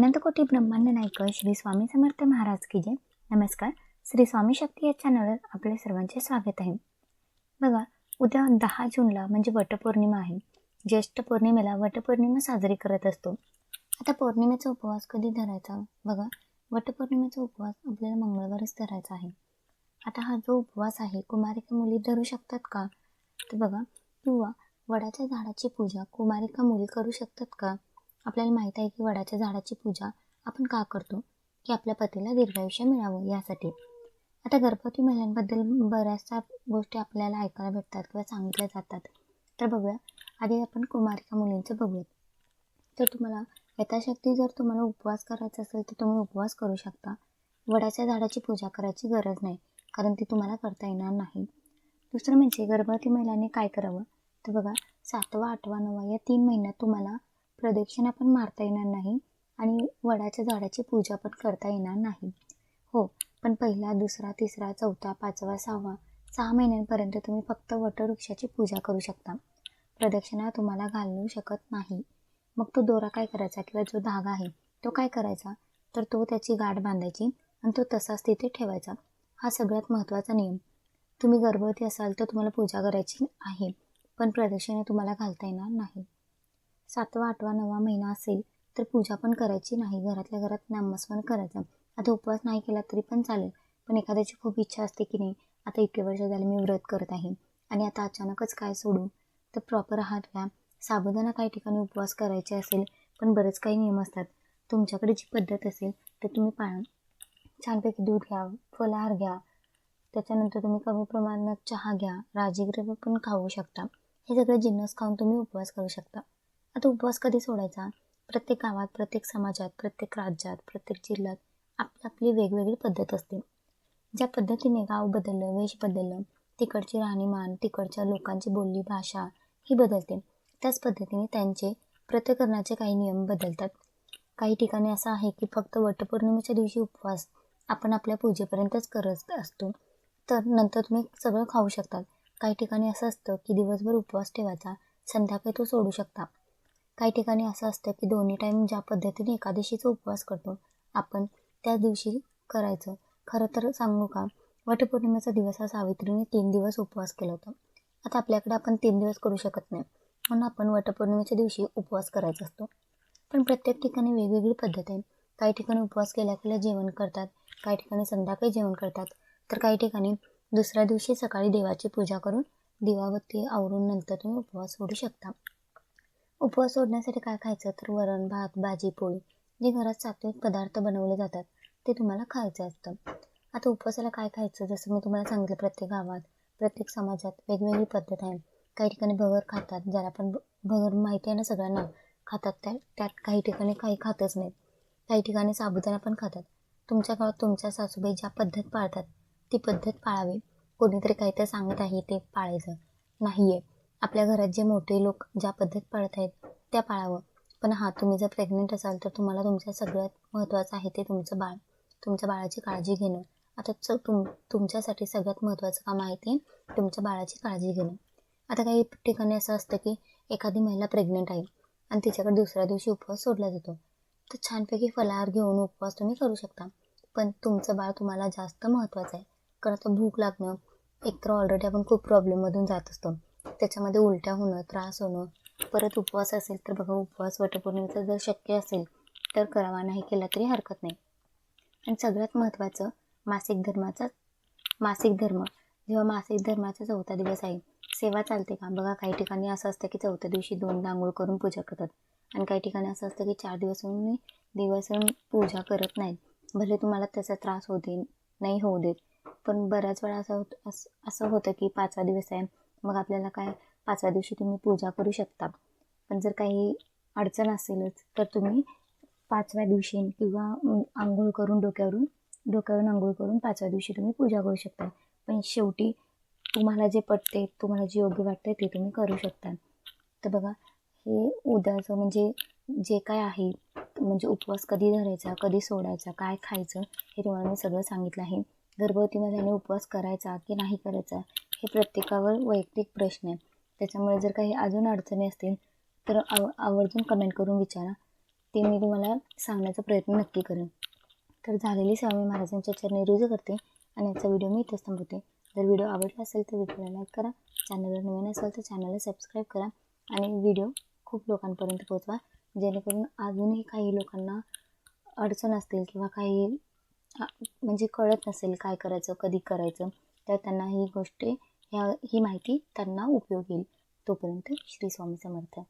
अनंतकोटी ब्रह्मांड नायक श्री स्वामी समर्थ महाराज की जय. नमस्कार. श्री स्वामी शक्ती या चॅनलवर आपले सर्वांचे स्वागत आहे. बघा उद्या दहा जूनला म्हणजे वटपौर्णिमा आहे. ज्येष्ठ पौर्णिमेला वटपौर्णिमा साजरी करत असतो. आता पौर्णिमेचा उपवास कधी धरायचा? बघा वटपौर्णिमेचा उपवास आपल्याला मंगळवारच धरायचा आहे. आता हा जो उपवास आहे कुमारिका मुली धरू शकतात का? तर बघा किंवा वडाच्या झाडाची पूजा कुमारिका मुली करू शकतात का? आपल्याला माहीत आहे की वडाच्या झाडाची पूजा आपण का करतो की आपल्या पतीला दीर्घायुष्य मिळावं यासाठी. आता गर्भवती महिलांबद्दल बऱ्याचशा गोष्टी आपल्याला ऐकायला भेटतात किंवा सांगितल्या जातात. तर बघूया आधी आपण कुमारिका मुलींचं बघूयात. तर तुम्हाला यथाशक्ती जर तुम्हाला उपवास करायचा असेल तर तुम्ही उपवास करू शकता. वडाच्या झाडाची पूजा करायची गरज नाही कारण ती तुम्हाला करता येणार नाही. दुसरं म्हणजे गर्भवती महिलांनी काय करावं? तर बघा सातवा आठवा नववा या तीन महिन्यात तुम्हाला प्रदक्षिणा पण मारता येणार नाही आणि वडाच्या झाडाची पूजा पण करता येणार नाही. हो पण पहिला दुसरा तिसरा चौथा पाचवा सहावा सहा महिन्यांपर्यंत तुम्ही फक्त वटवृक्षाची पूजा करू शकता. प्रदक्षिणा तुम्हाला घालू शकत नाही. मग तो दोरा काय करायचा किंवा जो धागा आहे तो काय करायचा? तर तो त्याची गाठ बांधायची आणि तो तसाच तिथे ठेवायचा. हा सगळ्यात महत्त्वाचा नियम. तुम्ही गर्भवती असाल तर तुम्हाला पूजा करायची आहे पण प्रदक्षिणा तुम्हाला घालता येणार नाही. सातवा आठवा नवा महिना असेल तर पूजा पण करायची नाही. घरातल्या घरात नामस्मरण करायचं. आता उपवास नाही केला तरी पण चालेल. पण एखाद्याची खूप इच्छा असते की नाही आता इतके वर्ष झाले मी व्रत करत आहे आणि आता अचानकच काय सोडू? तर प्रॉपर आहार घ्या. साबुदाणा काही ठिकाणी उपवास करायचे असेल पण बरेच काही नियम असतात. तुमच्याकडे जी पद्धत असेल तर तुम्ही पाळा छानपैकी दूध घ्या फलाहार घ्या. त्याच्यानंतर तुम्ही कमी प्रमाणात चहा घ्या. राजगिरी पण खाऊ शकता. हे सगळे जिन्नस खाऊन तुम्ही उपवास करू शकता. आता उपवास कधी सोडायचा? प्रत्येक गावात प्रत्येक समाजात प्रत्येक राज्यात प्रत्येक जिल्ह्यात आपली आपली वेगवेगळी पद्धत असते. ज्या पद्धतीने गाव बदललं वेश बदललं तिकडची राहणीमान तिकडच्या लोकांची बोलली भाषा ही बदलते. त्याच पद्धतीने त्यांचे प्रत्यकरणाचे काही नियम बदलतात. काही ठिकाणी असं आहे की फक्त वटपौर्णिमेच्या दिवशी उपवास आपण आपल्या पूजेपर्यंतच करत असतो. तर नंतर तुम्ही सगळं खाऊ शकतात काही ठिकाणी असं असतं की दिवसभर उपवास ठेवायचा संध्याकाळी तो सोडू शकता. काही ठिकाणी असं असतं की दोन्ही टाईम ज्या पद्धतीने एकादशीचा उपवास करतो आपण त्या दिवशी करायचं. खरं तर सांगू का? वटपौर्णिमेचा दिवस हा सावित्रीने तीन दिवस उपवास केला होता. आता आपल्याकडे आपण तीन दिवस करू शकत नाही. म्हणून आपण वटपौर्णिमेच्या दिवशी उपवास करायचा असतो. पण प्रत्येक ठिकाणी वेगवेगळी पद्धत आहे. काही ठिकाणी उपवास केल्या केल्या जेवण करतात काही ठिकाणी संध्याकाळी जेवण करतात. तर काही ठिकाणी दुसऱ्या दिवशी सकाळी देवाची पूजा करून दिवावती आवरून नंतर तुम्ही उपवास सोडू शकता. उपवास सोडण्यासाठी काय खायचं? तर वरण भात भाजी पोळी जे घरात सात्विक पदार्थ बनवले जातात ते तुम्हाला खायचं असतं. आता उपवासाला काय खायचं? जसं मी तुम्हाला सांगितलं प्रत्येक गावात प्रत्येक समाजात वेगवेगळी पद्धत आहे. काही ठिकाणी भगर खातात ज्याला पण भगर माहिती आहे ना सगळ्यांना खातात त्या त्यात काही ठिकाणी काही खातच नाहीत. काही ठिकाणी साबुदाणा पण खातात. तुमच्या गावात तुमच्या सासूबाई ज्या पद्धत पाळतात ती पद्धत पाळावी. कोणीतरी काहीतरी सांगत आहे ते पाळायचं नाही आहे आपल्या घरात जे मोठे लोक ज्या पद्धत पाळत आहेत त्या पाळावं. पण हां तुम्ही जर प्रेग्नेंट असाल तर तुम्हाला तुमच्या सगळ्यात महत्त्वाचं आहे ते तुमचं बाळ. तुमच्या बाळाची काळजी घेणं. आता च तुम तुमच्यासाठी सगळ्यात महत्त्वाचं काम आहे ते तुमच्या बाळाची काळजी घेणं. आता काही ठिकाणी असं असतं की एखादी महिला प्रेग्नेंट आहे आणि तिच्याकडे दुसऱ्या दिवशी उपवास सोडला जातो. तर छानपैकी फलाहार घेऊन उपवास तुम्ही करू शकता. पण तुमचं बाळ तुम्हाला जास्त महत्त्वाचं आहे. कारण आता भूक लागणं एकतर ऑलरेडी आपण खूप प्रॉब्लेममधून जात असतो. त्याच्यामध्ये उलट्या होणं त्रास होणं परत उपवास असेल तर बघा उपवास वटपौर्णिमेचा जर शक्य असेल तर करावा नाही केला तरी हरकत नाही. आणि सगळ्यात महत्त्वाचं मासिक धर्माचा मासिक धर्म. जेव्हा मासिक धर्माचा चौथा दिवस आहे सेवा चालते का? बघा काही ठिकाणी असं असतं की चौथ्या दिवशी दोन आंघोळ करून पूजा करतात. आणि काही ठिकाणी असं असतं की चार दिवस दिवस पूजा करत नाहीत. भले तुम्हाला त्याचा त्रास होऊ दे नाही होऊ देत पण बऱ्याच वेळा असं होत असं होतं की पाचवा दिवस आहे मग आपल्याला काय पाचव्या दिवशी तुम्ही पूजा करू शकता. पण जर काही अडचण असेलच तर तुम्ही पाचव्या दिवशी किंवा आंघोळ करून डोक्यावरून डोक्यावरून आंघोळ करून पाचव्या दिवशी तुम्ही पूजा करू शकता. पण शेवटी तुम्हाला जे पटते तुम्हाला जे योग्य वाटते ते तुम्ही करू शकता. तर बघा हे उद्याचं म्हणजे जे काय आहे म्हणजे उपवास कधी धरायचा कधी सोडायचा काय खायचं हे तुम्हाला मी सगळं सांगितलं आहे. गर्भवती महिन्याने उपवास करायचा की नाही करायचा हे प्रत्येकावर वैयक्तिक प्रश्न आहे त्याच्यामुळे जर काही अजून अडचणी असतील तर आव आवर्जून कमेंट करून विचारा. ते मी तुम्हाला सांगण्याचा प्रयत्न नक्की करेन. तर झालेली सेवा मी महाराजांच्या चरणी रुजू करते आणि याचा व्हिडिओ मी इथेच थांबवते. जर व्हिडिओ आवडला असेल तर व्हिडिओला लाईक करा. चॅनलवर नवीन असेल तर चॅनलला सबस्क्राईब करा. आणि व्हिडिओ खूप लोकांपर्यंत पोहोचवा. जेणेकरून अजूनही काही लोकांना अडचण असतील किंवा काही म्हणजे कळत नसेल काय करायचं कधी करायचं तर त्यांना ही गोष्टी ह्या ही माहिती त्यांना उपयोग येईल. तोपर्यंत श्री स्वामी समर्थ.